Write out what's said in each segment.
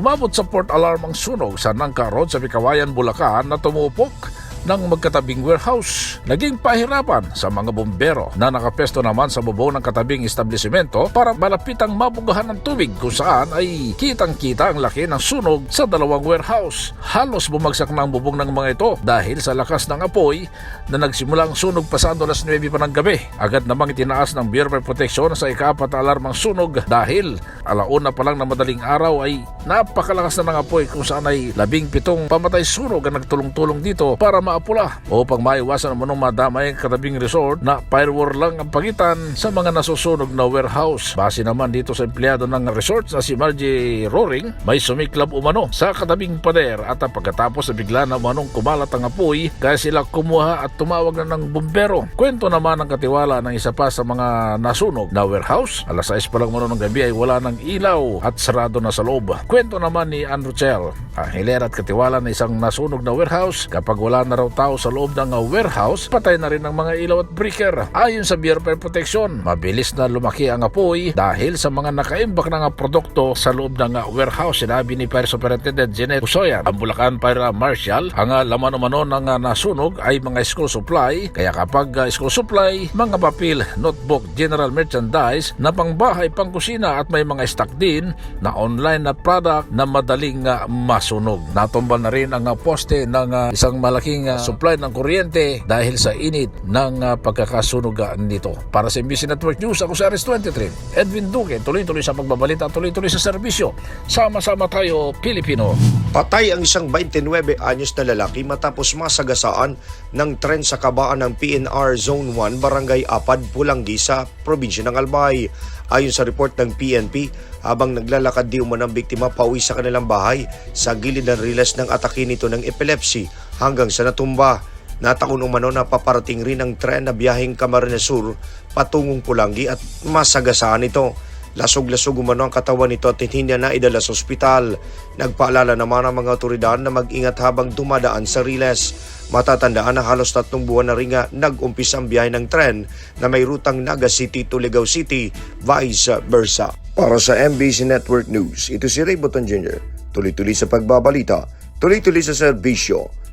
Umabot sa port alarm ang sunog sa Nangka Road sa Bikawayan, Bulacan na tumupok ng magkatabing warehouse. Naging pahirapan sa mga bombero na nakapesto naman sa bubong ng katabing establishmento para malapitang mabugahan ng tubig kung saan ay kitang-kita ang laki ng sunog sa dalawang warehouse. Halos bumagsak na ang bubong ng mga ito dahil sa lakas ng apoy na nagsimulang sunog pasando alas 9 pa ng gabi. Agad namang itinaas ng Bureau of Protection sa ikapat na alarmang sunog dahil alauna pa lang na madaling araw ay napakalakas na ng apoy kung saan ay labing pitong pamatay sunog ang nagtulong-tulong dito para maapula upang maiwasan mo nung madamay ang katabing resort na fire war lang ang pagitan sa mga nasusunog na warehouse. Base naman dito sa empleyado ng resort na si Margie Roring, may sumiklab umano sa katabing pader at pagkatapos na bigla na umanong kumalat ang apoy kaya sila kumuha at tumawag na ng bumbero. Kwento naman ang katiwala ng isa pa sa mga nasunog na warehouse. Alas 6 pa lang mano ng gabi ay wala ng ilaw at sarado na sa loob. Kwento naman ni Andrew Chell, ang hilera at katiwala ng isang nasunog na warehouse kapag wala na raw tao sa loob ng warehouse, patay na rin ang mga ilaw at breaker. Ayon sa Bureau of Protection, mabilis na lumaki ang apoy dahil sa mga nakaimbak na nga produkto sa loob ng warehouse. Sinabi ni Fire Superintendent Jeanette Usoyan, ang Bulacan Fire Marshal, ang laman umano ng nasunog ay mga school supply. Kaya kapag school supply, mga papel, notebook, general merchandise na pangbahay, pangkusina at may mga stock din na online na product na madaling masunog. Natumbal na rin ang poste ng isang malaking uh, supply ng kuryente dahil sa init ng uh, pagkakasunog uh, nito. Para sa MBC Network News, ako si Aris 23. Edwin Duque, tuloy-tuloy sa pagbabalita, tuloy-tuloy sa serbisyo. Sama-sama tayo, Pilipino. Patay ang isang 29 anyos na lalaki matapos masagasaan ng tren sa kabaan ng PNR Zone 1, Barangay Apad, Pulanggi sa probinsya ng Albay. Ayon sa report ng PNP, habang naglalakad di umanang biktima pauwi sa kanilang bahay, sa gilid ng rilas ng atake nito ng epilepsy hanggang sa natumba. Natakon umano na paparating rin ang tren na biyaheng Camarines Sur patungong Pulangi at masagasaan ito. Lasog-lasog umano ang katawan nito at hindi niya naidala sa ospital. Nagpaalala naman ang mga otoridad na mag-ingat habang dumadaan sa Riles. Matatandaan na halos tatlong buwan na rin nga nag-umpisa ang biyahe ng tren na may rutang Naga City to Ligao City, vice versa. Para sa MBC Network News, ito si Ray Boton Jr. Tuloy-tuloy sa pagbabalita, tuloy-tuloy sa serbisyo.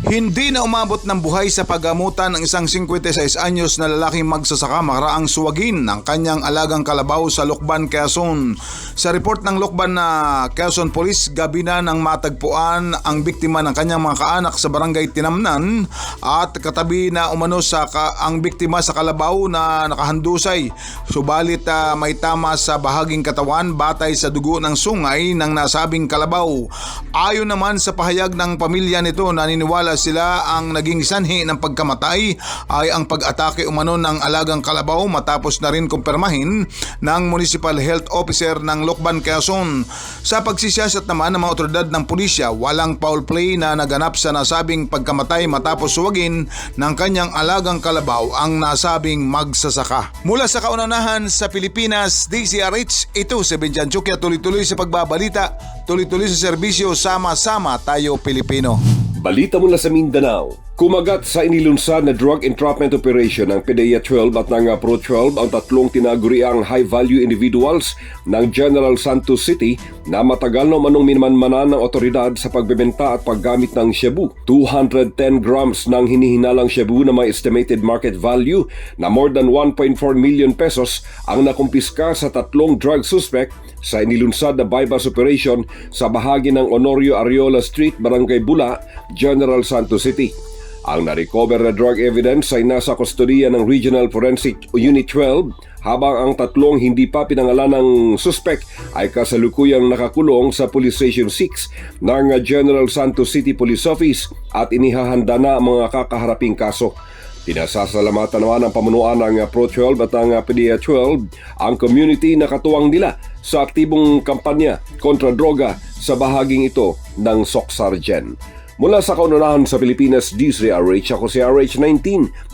Hindi na umabot ng buhay sa paggamutan ng isang 56 anyos na lalaking magsasaka makaraang suwagin ng kanyang alagang kalabaw sa Lokban, Quezon. Sa report ng Lokban na Quezon Police, gabi na nang matagpuan ang biktima ng kanyang mga kaanak sa barangay Tinamnan at katabi na umano sa ka, ang biktima sa kalabaw na nakahandusay. Subalit ah, may tama sa bahaging katawan batay sa dugo ng sungay ng nasabing kalabaw. Ayon naman sa pahayag ng pamilya nito, naniniwala sila ang naging sanhi ng pagkamatay ay ang pag-atake umano ng alagang kalabaw matapos na rin kumpirmahin ng Municipal Health Officer ng Lokban, Quezon. Sa pagsisiyasat naman ng mga otoridad ng pulisya, walang foul play na naganap sa nasabing pagkamatay matapos suwagin ng kanyang alagang kalabaw ang nasabing magsasaka. Mula sa kaunanahan sa Pilipinas, DCRH, ito si Benjan Chukya tuloy-tuloy sa pagbabalita, tuloy-tuloy sa serbisyo, sama-sama tayo Pilipino. Balita mula sa Mindanao. Kumagat sa inilunsad na drug entrapment operation ng PDEA 12 at ng Pro 12 ang tatlong tinaguriang high-value individuals ng General Santos City na matagal na manong minmanmanan ng otoridad sa pagbebenta at paggamit ng shabu. 210 grams ng hinihinalang shabu na may estimated market value na more than 1.4 million pesos ang nakumpiska sa tatlong drug suspect sa inilunsad na bypass operation sa bahagi ng Honorio Ariola Street, Barangay Bula, General Santos City. Ang na-recover na drug evidence ay nasa kustodiya ng Regional Forensic Unit 12 habang ang tatlong hindi pa pinangalan ng suspect ay kasalukuyang nakakulong sa Police Station 6 ng General Santos City Police Office at inihahanda na ang mga kakaharaping kaso. Pinasasalamatan naman ang pamunuan ng Pro 12 at ang PDEA 12 ang community na katuwang nila sa aktibong kampanya kontra droga sa bahaging ito ng Soksargen. Mula sa kaunahan sa Pilipinas, DCRH ako si RH19,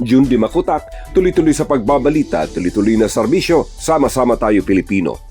June Di Makutak, tuloy-tuloy sa pagbabalita, tuloy-tuloy na serbisyo, sama-sama tayo Pilipino.